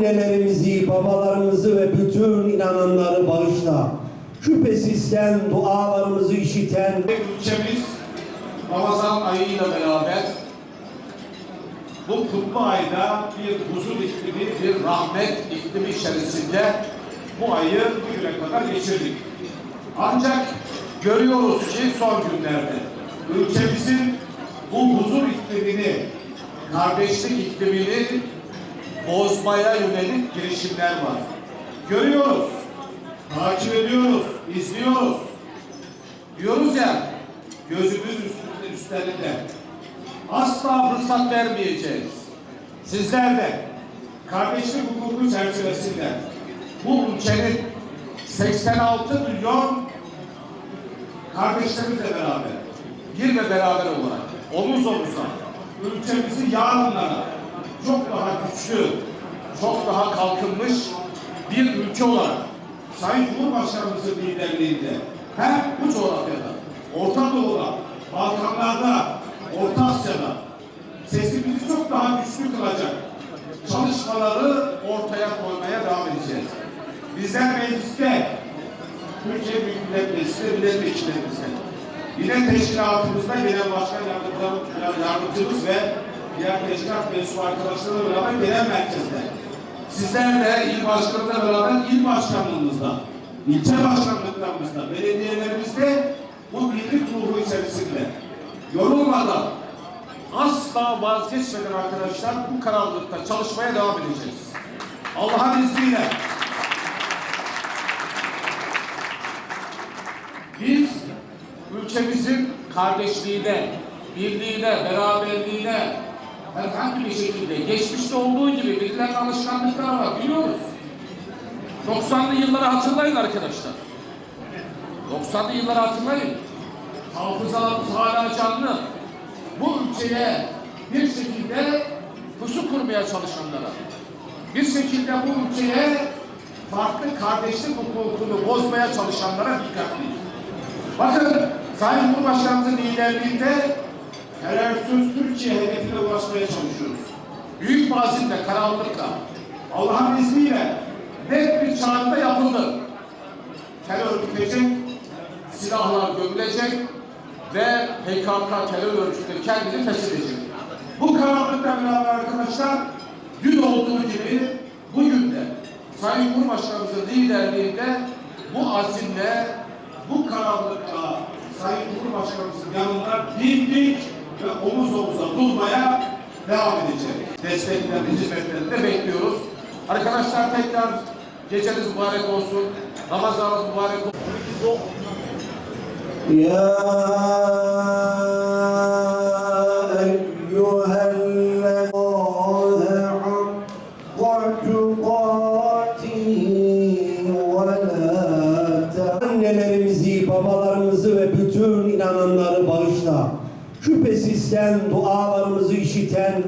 Annelerimizi, babalarımızı ve bütün inananları bağışla. Şüphesiz sen dualarımızı işiten Ülkemiz Ramazan ayıyla beraber bu kutlu ayda bir huzur iklimi, bir rahmet iklimi içerisinde bu ayı bugüne kadar geçirdik. Ancak görüyoruz ki son günlerde ülkemizin bu huzur iklimini, kardeşlik iklimini bozmaya yönelik girişimler var. Görüyoruz, takip ediyoruz, izliyoruz. Diyoruz ya, gözümüz üstünde, üstlerinde. Asla fırsat vermeyeceğiz. Sizler de kardeşlik hukuku çerçevesinde bu ülkenin 86 milyon kardeşlerimizle beraber, bir ve beraber olarak, omuz omuza, ülkemizi yarınlara güçlü, çok daha kalkınmış bir ülke olarak Sayın Cumhurbaşkanımızın liderliğinde hem bu coğrafyada, Orta Doğu'da, Balkanlarda, Orta Asya'da sesimizi çok daha güçlü kılacak çalışmaları ortaya koymaya devam edeceğiz. Bizler mecliste, Türkiye Büyük Millet Meclisi'nde milletvekillerimizle, yine teşkilatımızda genel başkan yardımcı- yardımcımız ve diğer teşkilat mensubu arkadaşlarla beraber genel merkezde Sizler de il başkanımızla beraber il başkanlığımızda, ilçe başkanlıklarımızda, belediyelerimizde bu birlik ruhu içerisinde yorulmadan, asla vazgeçmeden arkadaşlar bu karanlıkta çalışmaya devam edeceğiz. Allah'ın izniyle biz ülkemizin kardeşliğine, birliğine, beraberliğine herhangi bir şekilde geçmişte olduğu gibi birilerinin alışkanlıkları var biliyoruz. 90'lı yılları hatırlayın arkadaşlar. 90'lı yılları hatırlayın. Hafızalarımız hala canlı. Bu ülkeye bir şekilde pusu kurmaya çalışanlara, bir şekilde bu ülkeye farklı kardeşlik hukukunu bozmaya çalışanlara dikkatliyiz. Bakın Sayın Cumhurbaşkanımızın liderliğinde terörsüz Türkiye hedefine ulaşmaya çalışıyoruz. Büyük bir azimle, kararlılıkla, Allah'ın izniyle net bir çağrıda yapıldı. Terör bitecek, silahlar gömülecek ve PKK terör örgütü kendini feshedecek. Bu kararlılıkla beraber arkadaşlar dün olduğu gibi bugün de Sayın Cumhurbaşkanımızın liderliğinde bu azimle, bu kararlılıkla Sayın Cumhurbaşkanımızın yanında dimdik ve omuz omuza durmaya devam edeceğiz. Desteklerini, hizmetlerini de bekliyoruz. Arkadaşlar tekrar geceniz mübarek olsun. Ramazanınız mübarek olsun. Ya Annelerimizi, babalarımızı ve bütün inananları bağışla. Şüphesiz sen dualarımızı işiten